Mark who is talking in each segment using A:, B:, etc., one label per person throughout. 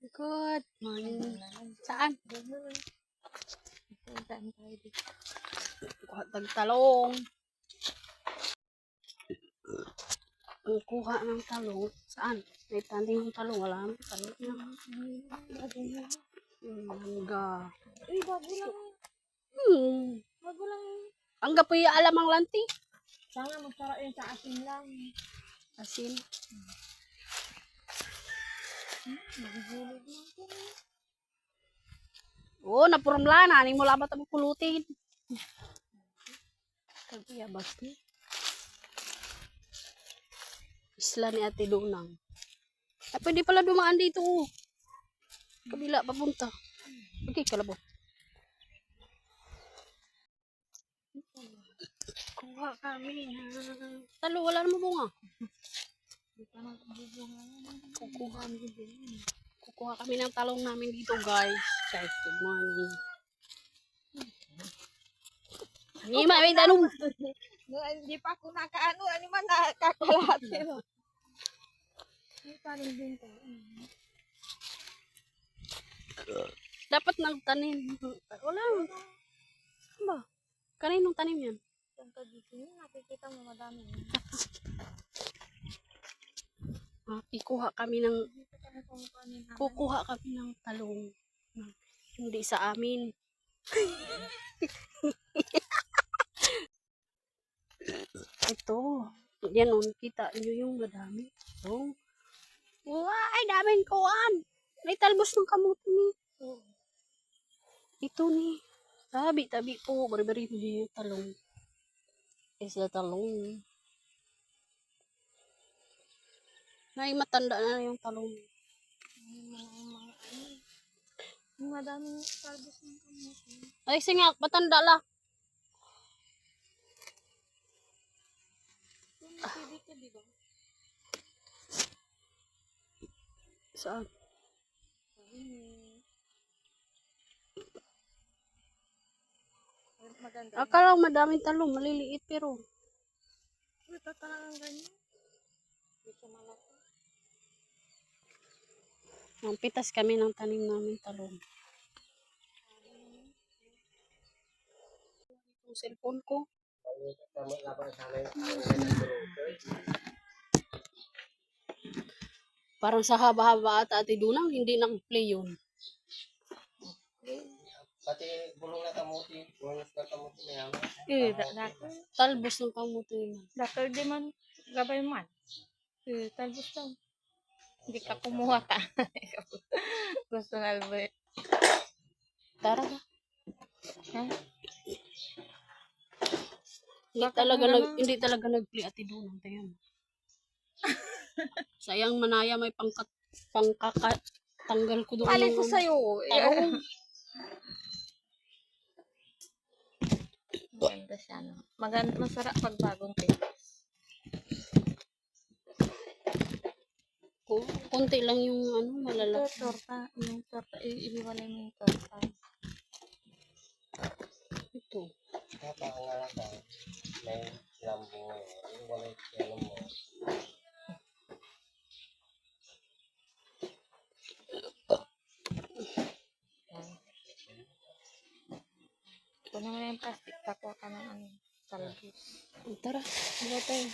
A: Good morning. Saan?
B: Saan tayo dito?
A: Kuha tag talong. Ang kuha ng talong. Saan? May tanding ng talong. Wala naman talong. Hmm, Mangga.
B: Uy, bago lang.
A: Hmm.
B: Bago lang.
A: Ang gapoy alam ang lanti.
B: Sana masarap yun sa asin lang.
A: Asin.
B: Nagugulog lang ko.
A: Oo, oh, napurumla na. Ani mo labat ang pulutin. Gabi abas ni. Isla ni Ate Dunang. Ay, pwede pala dumaan dito. oh. Kabila, papunta. Okay, kalabo. Kuha kami na. Talo, wala naman bunga.
B: Hindi pa nagbubunga naman.
A: Kukuha Kukuha kami ng talong namin dito, guys. Guys, good morning. Hindi, may tanong.
B: No, hindi pa ako nakaano. Ano man nakakalat. Pero. Ay, parang din to.
A: Dapat nagtanim. Wala. Ano ba? Kaninong tanim yan?
B: Saan ka dito? Yung nakikita mo madami.
A: Ikuha kami ng, kukuha kami ng talong. Hindi sa amin. Ito. Yan o, kita nyo yung madami. Ito. Ay, daming kuwan. May talbos ng kamuti ni. Ito ni. Tabi, tabi po. Bari-bari mo yung talong. Isa talong. Nay, matanda na yung talong.
B: Yung mga, mga ano. Madaming talbos ng kamuti.
A: Ay, singa, matanda la.
B: Ka, di ba?
A: Saan?
B: Ay, Maganda.
A: Akala ko madaming talong, maliliit pero.
B: Pa talagang ganyan. Hindi siya malaki.
A: Ang pitas kami ng tanim namin talong. Yung cellphone ko. Parang sa haba-haba at ate Dunang, hindi nag-play yun.
C: Pati bulong na kamuti, bulong na kamuti na yan.
B: Eh, da- dako.
A: Talbos ng kamuti na.
B: Dako di man, gabay man. Eh, talbos lang. Hindi ka kumuha ka. Gusto na albay.
A: Tara ka.
B: Ha?
A: Hindi talaga nag, hindi talaga nag-play Dunang. Tingnan mo. Sayang manaya may pangkat pangkaka tanggal ko doon.
B: Palit ko
A: yung-
B: sa'yo.
A: Talong.
B: Maganda siya, no? Maganda, masarap pag bagong pitas.
A: Ku- Konti lang yung ano,
B: Ito,
A: malalaki.
B: torta. Yung torta, i- ihiwalay mo yung torta.
A: Ito.
C: Kaya nga lang ka, may lambing yung kaya mo.
B: Yan. Kunin mo na yung plastic. Takuha ka ng ano, talbos.
A: Oh, Tara, ano tayo?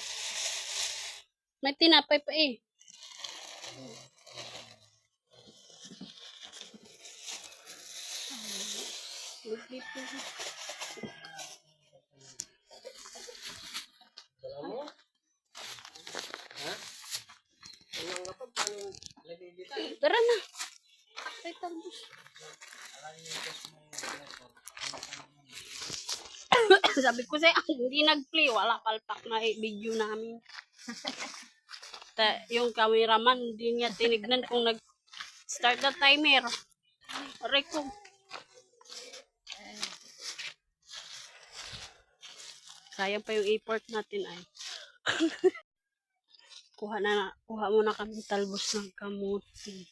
A: May tinapay pa eh.
C: Alam mo? Ha? Ano nga pa, paano dito?
A: Tara na. Ay, talbos. Sabi ko sa'yo, hindi nag-play. Wala palpak na eh, video namin. Ta, yung cameraman, hindi niya tinignan kung nag-start the timer. Aray ko. Sayang pa yung effort natin ay. kuha na, kuha muna kami talbos ng kamuti.